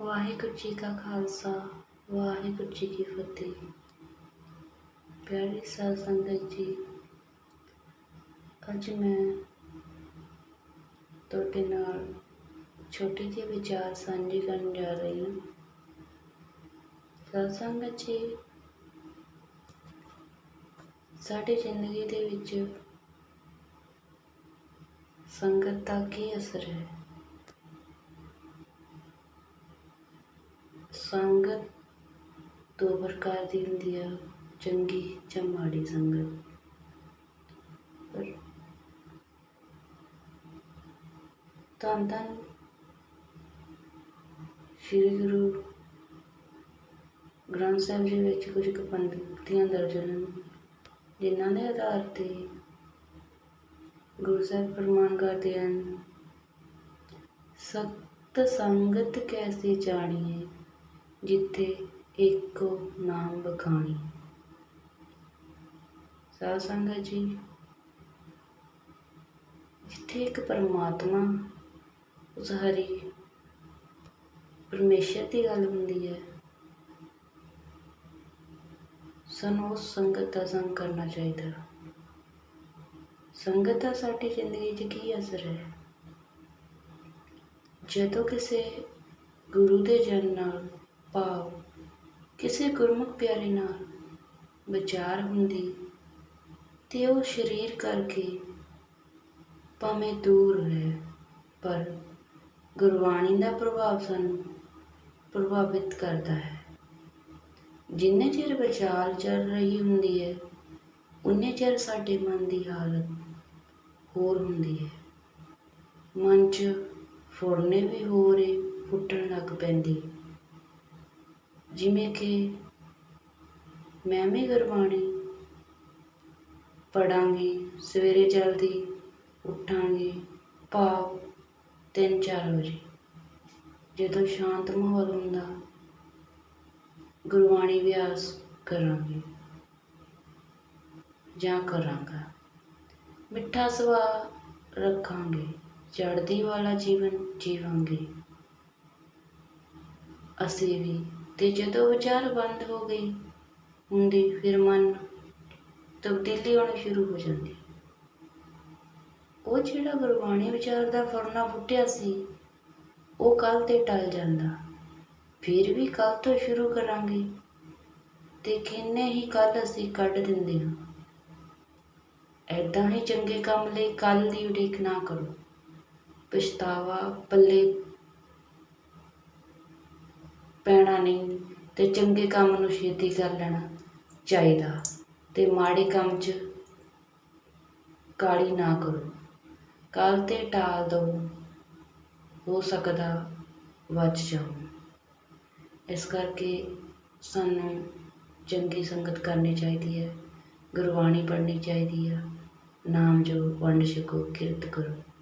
ਵਾਹਿਗੁਰੂ ਜੀ ਕਾ ਖਾਲਸਾ, ਵਾਹਿਗੁਰੂ ਜੀ ਕੀ ਫਤਿਹ। ਪਿਆਰੀ ਸਾਧ ਸੰਗਤ ਜੀ, ਅੱਜ ਮੈਂ ਤੁਹਾਡੇ ਨਾਲ ਛੋਟੀ ਜਿਹੀ ਵਿਚਾਰ ਸਾਂਝੇ ਕਰਨ ਜਾ ਰਹੀ ਹਾਂ। ਸਾਧ ਸੰਗਤ ਜੀ, ਸਾਡੀ ਜ਼ਿੰਦਗੀ ਦੇ ਵਿੱਚ ਸੰਗਤ ਦਾ ਕੀ ਅਸਰ ਹੈ? ਸੰਗਤ ਦੋ ਪ੍ਰਕਾਰ ਦੀ ਹੁੰਦੀ ਆ, ਚੰਗੀ ਜਾਂ ਮਾੜੀ ਸੰਗਤ। ਪਰ ਧੰਨ ਧੰਨ ਸ਼੍ਰੀ ਗੁਰੂ ਗ੍ਰੰਥ ਸਾਹਿਬ ਜੀ ਵਿੱਚ ਕੁਝ ਕੁ ਪੰਕਤੀਆਂ ਦਰਜ ਹਨ, ਜਿਨ੍ਹਾਂ ਦੇ ਆਧਾਰ ਤੇ ਗੁਰੂ ਸਾਹਿਬ ਫਰਮਾਨ ਕਰਦੇ ਹਨ ਸਤ ਸੰਗਤ ਕੈਸੀ ਜਾਣੀਏ ਜਿੱਥੇ ਇੱਕੋ ਨਾਮ ਬਖਾਣੀ ਸਾਧ ਸੰਗਤ ਜੀ, ਜਿੱਥੇ ਇੱਕ ਪਰਮਾਤਮਾ, ਉਸ ਹਰੀ ਪਰਮੇਸ਼ਰ ਦੀ ਗੱਲ ਹੁੰਦੀ ਹੈ, ਸਾਨੂੰ ਉਸ ਸੰਗਤ ਦਾ ਸੰਗ ਕਰਨਾ ਚਾਹੀਦਾ। ਸੰਗਤ ਦਾ ਸਾਡੀ ਜ਼ਿੰਦਗੀ 'ਚ ਕੀ ਅਸਰ ਹੈ? ਜਦੋਂ ਕਿਸੇ ਗੁਰੂ ਦੇ ਜਨ ਨਾਲ ਭਾਵ ਕਿਸੇ ਗੁਰਮੁਖ ਪਿਆਰੇ ਨਾਲ ਵਿਚਾਰ ਹੁੰਦੀ ਤੇ ਉਹ ਸਰੀਰ ਕਰਕੇ ਭਾਵੇਂ ਦੂਰ ਹੈ ਪਰ ਗੁਰਬਾਣੀ ਦਾ ਪ੍ਰਭਾਵ ਸਾਨੂੰ ਪ੍ਰਭਾਵਿਤ ਕਰਦਾ ਹੈ। ਜਿੰਨੇ ਚਿਰ ਵਿਚਾਰ ਚੱਲ ਰਹੀ ਹੁੰਦੀ ਹੈ, ਉਨੇ ਚਿਰ ਸਾਡੇ ਮਨ ਦੀ ਹਾਲਤ ਹੋਰ ਹੁੰਦੀ ਹੈ। ਮਨ 'ਚ ਫੁਰਨੇ ਵੀ ਹੋ ਰਹੇ, ਫੁੱਟਣ ਲੱਗ ਪੈਂਦੀ। ਜਿਵੇਂ ਕਿ ਮੈਂ ਵੀ ਗੁਰਬਾਣੀ ਪੜਾਂਗੀ ਸਵੇਰੇ ਜਲਦੀ ਉੱਠਾਂਗੀ, ਭਾਵ ਤਿੰਨ ਚਾਰ ਵਜੇ। ਜਦੋਂ ਸ਼ਾਂਤ ਮਾਹੌਲ ਹੁੰਦਾ, ਗੁਰਬਾਣੀ ਅਭਿਆਸ ਕਰਾਂਗੇ ਜਾਂ ਕਰਾਂਗਾ। ਮਿੱਠਾ ਸੁਭਾਅ ਰੱਖਾਂਗੇ, ਚੜ੍ਹਦੀ ਵਾਲਾ ਜੀਵਨ ਜੀਵਾਂਗੇ। ਅਸੀਂ ਵੀ ਤੇ ਜਦੋਂ ਵਿਚਾਰ ਬੰਦ ਹੋ ਗਈ, ਹੁੰਦੀ ਫਿਰ ਮਨ ਤਬਦੀਲੀ ਆਉਣੀ ਸ਼ੁਰੂ ਹੋ ਜਾਂਦੀ। ਉਹ ਜਿਹੜਾ ਗੁਰਬਾਣੀ ਵਿਚਾਰ ਦਾ ਫੁਰਨਾ ਫੁੱਟਿਆ ਸੀ, ਉਹ ਕੱਲ ਤੇ ਟਲ ਜਾਂਦਾ। ਫਿਰ ਵੀ ਕੱਲ ਤੋਂ ਸ਼ੁਰੂ ਕਰਾਂਗੇ। ਤੇ ਕਿੰਨੇ ਹੀ ਕੱਲ ਅਸੀਂ ਕੱਢ ਦਿੰਦੇ ਹਾਂ। ਐਦਾਂ ਹੀ ਚੰਗੇ ਕੰਮ ਲਈ ਕੱਲ ਦੀ ਉਡੀਕ ਨਾ ਕਰੋ। ਪਛਤਾਵਾ, ਪੱਲੇ ਪੈਣਾ ਨਹੀਂ ਅਤੇ ਚੰਗੇ ਕੰਮ ਨੂੰ ਛੇਤੀ ਕਰ ਲੈਣਾ ਚਾਹੀਦਾ ਅਤੇ ਮਾੜੇ ਕੰਮ 'ਚ ਕਾਹਲੀ ਨਾ ਕਰੋ। ਕੱਲ ਤੇ ਟਾਲ ਦੋ ਹੋ ਸਕਦਾ ਬਚ ਜਾਓ। ਇਸ ਕਰਕੇ ਸਾਨੂੰ ਚੰਗੀ ਸੰਗਤ ਕਰਨੀ ਚਾਹੀਦੀ ਹੈ, ਗੁਰਬਾਣੀ ਪੜ੍ਹਨੀ ਚਾਹੀਦੀ ਹੈ। ਨਾਮ ਜੋ ਵੰਡ ਛਕੋ, ਕਿਰਤ ਕਰੋ।